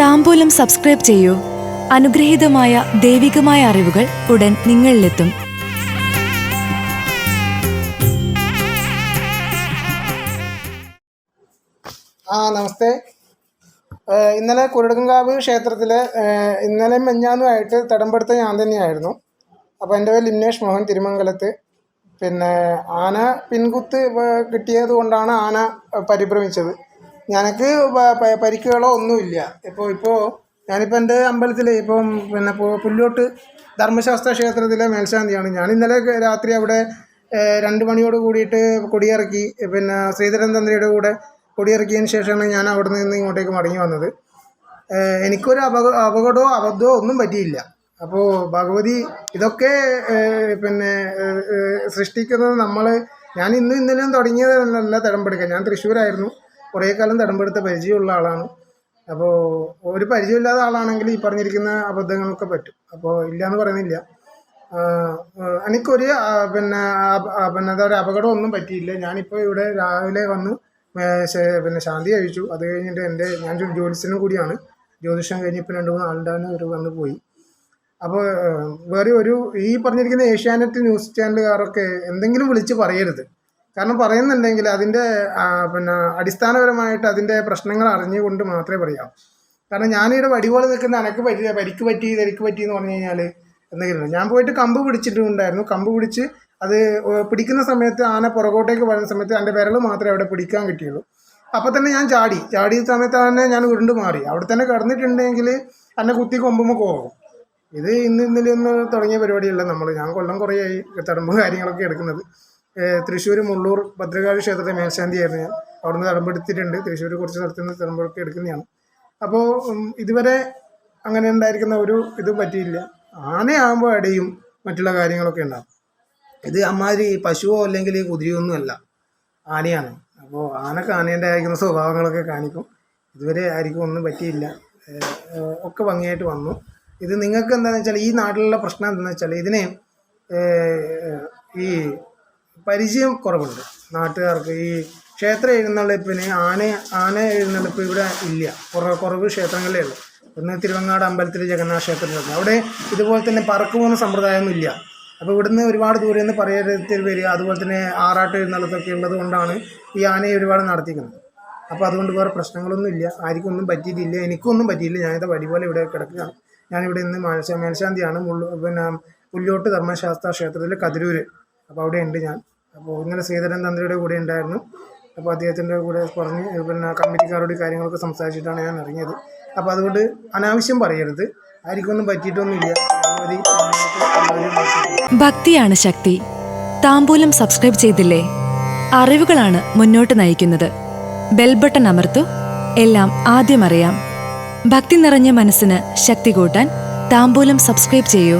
താമ്പൂലം subscribe ചെയ്യൂ. അനുഗ്രഹീതമായ ദൈവികമായ അറിവുകൾ ഉടൻ നിങ്ങളിലെത്തും. ആ നമസ്തേ. ഇന്നലെ കുരുടങ്കാവ് ക്ഷേത്രത്തിൽ ഇന്നലെ മഞ്ഞാന്നുമായിട്ട് തടംപെടുത്ത ഞാൻ തന്നെയായിരുന്നു. അപ്പോൾ എന്റെ പേര് ലിംനേഷ് മോഹൻ തിരുമംഗലത്ത്. പിന്നെ ആന പിൻകുത്ത് കിട്ടിയത് കൊണ്ടാണ് ആന പരിഭ്രമിച്ചത്. ഞനക്ക് പരിക്കുകളോ ഒന്നുമില്ല. ഇപ്പോൾ ഇപ്പോൾ ഞാനിപ്പോൾ എന്റെ അമ്പലത്തിൽ ഇപ്പം പിന്നെ പുല്ലോട്ട് ധർമ്മശാസ്ത്ര ക്ഷേത്രത്തിലെ മേൽശാന്തിയാണ്. ഞാൻ ഇന്നലെ രാത്രി അവിടെ രണ്ട് മണിയോട് കൂടിയിട്ട് കൊടിയിറക്കി പിന്നെ ശ്രീധരൻ തന്ത്രിയുടെ കൂടെ കൊടിയിറക്കിയതിന് ശേഷമാണ് ഞാൻ അവിടെ നിന്ന് ഇങ്ങോട്ടേക്ക് മടങ്ങി വന്നത്. എനിക്കൊരു അപക അപകടമോ അബദ്ധമോ ഒന്നും പറ്റിയില്ല. അപ്പോൾ ഭഗവതി ഇതൊക്കെ പിന്നെ സൃഷ്ടിക്കുന്നത് നമ്മൾ ഞാൻ ഇന്നും ഇന്നലെയും തുടങ്ങിയതല്ല തടംപെടുക്കുക ഞാൻ തൃശ്ശൂരായിരുന്നു. കുറേ കാലം തടമ്പെടുത്ത പരിചയമുള്ള ആളാണ്. അപ്പോൾ ഒരു പരിചയമില്ലാത്ത ആളാണെങ്കിൽ ഈ പറഞ്ഞിരിക്കുന്ന അബദ്ധങ്ങളൊക്കെ പറ്റും. അപ്പോൾ ഇല്ല എന്ന് പറയുന്നില്ല എനിക്കൊരു പിന്നെ പിന്നെ എന്താ പറയുക അപകടം ഒന്നും പറ്റിയില്ല. ഞാനിപ്പോൾ ഇവിടെ രാവിലെ വന്ന് പിന്നെ ശാന്തി കഴിച്ചു. അത് കഴിഞ്ഞിട്ട് എന്റെ ഞാൻ ജ്യോതിഷനും കൂടിയാണ്. ജ്യോതിഷം കഴിഞ്ഞപ്പോൾ രണ്ട് മൂന്ന് ആളുടെ ഒരു വന്ന് പോയി. അപ്പോൾ വേറെ ഒരു ഈ പറഞ്ഞിരിക്കുന്ന ഏഷ്യാനെറ്റ് ന്യൂസ് ചാനലുകാരൊക്കെ എന്തെങ്കിലും വിളിച്ച് പറയരുത്. കാരണം പറയുന്നുണ്ടെങ്കിൽ അതിന്റെ പിന്നെ അടിസ്ഥാനപരമായിട്ട് അതിന്റെ പ്രശ്നങ്ങൾ അറിഞ്ഞുകൊണ്ട് മാത്രമേ പറയാം കാരണം ഞാനിവിടെ വടിവോളം നിൽക്കുന്ന അനക്ക് പറ്റി പരിക്ക് പറ്റി തെരിക്ക് പറ്റി എന്ന് പറഞ്ഞു കഴിഞ്ഞാൽ എന്തെങ്കിലും ഞാൻ പോയിട്ട് കമ്പ് പിടിച്ചിട്ടുണ്ടായിരുന്നു. കമ്പ് പിടിച്ച് അത് പിടിക്കുന്ന സമയത്ത് ആന പുറകോട്ടേക്ക് വരുന്ന സമയത്ത് എന്റെ വിരൽ മാത്രമേ അവിടെ പിടിക്കാൻ കിട്ടിയുള്ളൂ. അപ്പോൾ തന്നെ ഞാൻ ചാടി. ചാടിയ സമയത്ത് തന്നെ ഞാൻ ഉരുണ്ട് മാറി. അവിടെ തന്നെ കിടന്നിട്ടുണ്ടെങ്കിൽ എന്നെ കുത്തി കൊമ്പുമ്പോൾ പോകും ഇത് ഇന്ന് ഇന്നലെ ഒന്ന് തുടങ്ങിയ പരിപാടിയല്ല നമ്മൾ. ഞാൻ കൊല്ലം കുറേയായി തടമ്പും കാര്യങ്ങളൊക്കെ എടുക്കുന്നത്. തൃശ്ശൂർ മുള്ളൂർ ഭദ്രകാളി ക്ഷേത്രത്തെ മേൽശാന്തിയായിരുന്നു ഞാൻ. അവിടുന്ന് തടമ്പെടുത്തിട്ടുണ്ട്. തൃശ്ശൂർ കുറച്ച് സ്ഥലത്ത് നിന്ന് തടമ്പൊക്കെ എടുക്കുന്നതാണ്. അപ്പോൾ ഇതുവരെ അങ്ങനെ ഉണ്ടായിരിക്കുന്ന ഒരു ഇത് പറ്റിയില്ല. ആനയാകുമ്പോൾ ഇടയും മറ്റുള്ള കാര്യങ്ങളൊക്കെ ഉണ്ടാകും ഇത് അമ്മാതിരി പശുവോ അല്ലെങ്കിൽ കുതിരയോ ഒന്നുമല്ല ആനയാണ്. അപ്പോൾ ആനക്ക് ആനേന്റെ ആയിരിക്കുന്ന സ്വഭാവങ്ങളൊക്കെ കാണിക്കും. ഇതുവരെ ആയിരിക്കും ഒന്നും പറ്റിയില്ല. ഒക്കെ ഭംഗിയായിട്ട് വന്നു. ഇത് നിങ്ങൾക്ക് എന്താണെന്ന് വെച്ചാൽ ഈ നാട്ടിലുള്ള പ്രശ്നം എന്താണെന്ന് വെച്ചാൽ ഇതിനെ ഈ പരിചയം കുറവുണ്ട്. നാട്ടുകാർക്ക് ഈ ക്ഷേത്ര എഴുന്നള്ളിപ്പിന് ആന ആന എഴുന്നള്ളിപ്പ് ഇവിടെ ഇല്ല. കുറവ് കുറവ് ക്ഷേത്രങ്ങളിലേ ഉള്ളൂ. ഒന്ന് തിരുവങ്ങാട് അമ്പലത്തിൽ ജഗന്നാഥ ക്ഷേത്രത്തിലൊക്കെ അവിടെ ഇതുപോലെ തന്നെ പറക്ക് പോകുന്ന സമ്പ്രദായമൊന്നും ഇല്ല. അപ്പോൾ ഇവിടുന്ന് ഒരുപാട് ദൂരെ നിന്ന് പറയത്തിൽ വരിക അതുപോലെ തന്നെ ആറാട്ട് എഴുന്നള്ളത്തൊക്കെ ഉള്ളത് കൊണ്ടാണ് ഈ ആനയെ ഒരുപാട് നടത്തിക്കുന്നത്. അപ്പോൾ അതുകൊണ്ട് വേറെ പ്രശ്നങ്ങളൊന്നും ഇല്ല. ആർക്കും ഒന്നും പറ്റിയിട്ടില്ല. എനിക്കൊന്നും പറ്റിയില്ല. ഞാനിത് വടി പോലെ ഇവിടെ കിടക്കുകയാണ്. ഞാനിവിടെ ഇന്ന് മേൽശാ മേൽശാന്തിയാണ്. മുള്ളു പിന്നെ പുല്ലോട്ട് ധർമ്മശാസ്ത്ര ക്ഷേത്രത്തിൽ കതിരൂർ അപ്പോൾ അവിടെ ഉണ്ട് ഞാൻ. അപ്പോൾ ഇന്നലെ ശ്രീധരൻ തന്ത്രിയുടെ കൂടെ ഉണ്ടായിരുന്നു. അപ്പോൾ അദ്ദേഹത്തിന്റെ കൂടെ പറഞ്ഞ് പിന്നെ കമ്മിറ്റിക്കാരോട് കാര്യങ്ങളൊക്കെ സംസാരിച്ചിട്ടാണ് ഞാൻ ഇറങ്ങിയത്. അപ്പോൾ അതുകൊണ്ട് അനാവശ്യം പറയരുത്. ആർക്കൊന്നും പറ്റിയിട്ടൊന്നുമില്ല. ഭക്തിയാണ് ശക്തി. താമ്പൂലം സബ്സ്ക്രൈബ് ചെയ്തില്ലേ? അറിവുകളാണ് മുന്നോട്ട് നയിക്കുന്നത്. ബെൽബട്ടൺ അമർത്തു. എല്ലാം ആദ്യം അറിയാം. ഭക്തി നിറഞ്ഞ മനസ്സിന് ശക്തി കൂട്ടാൻ താമ്പൂലം സബ്സ്ക്രൈബ് ചെയ്യൂ.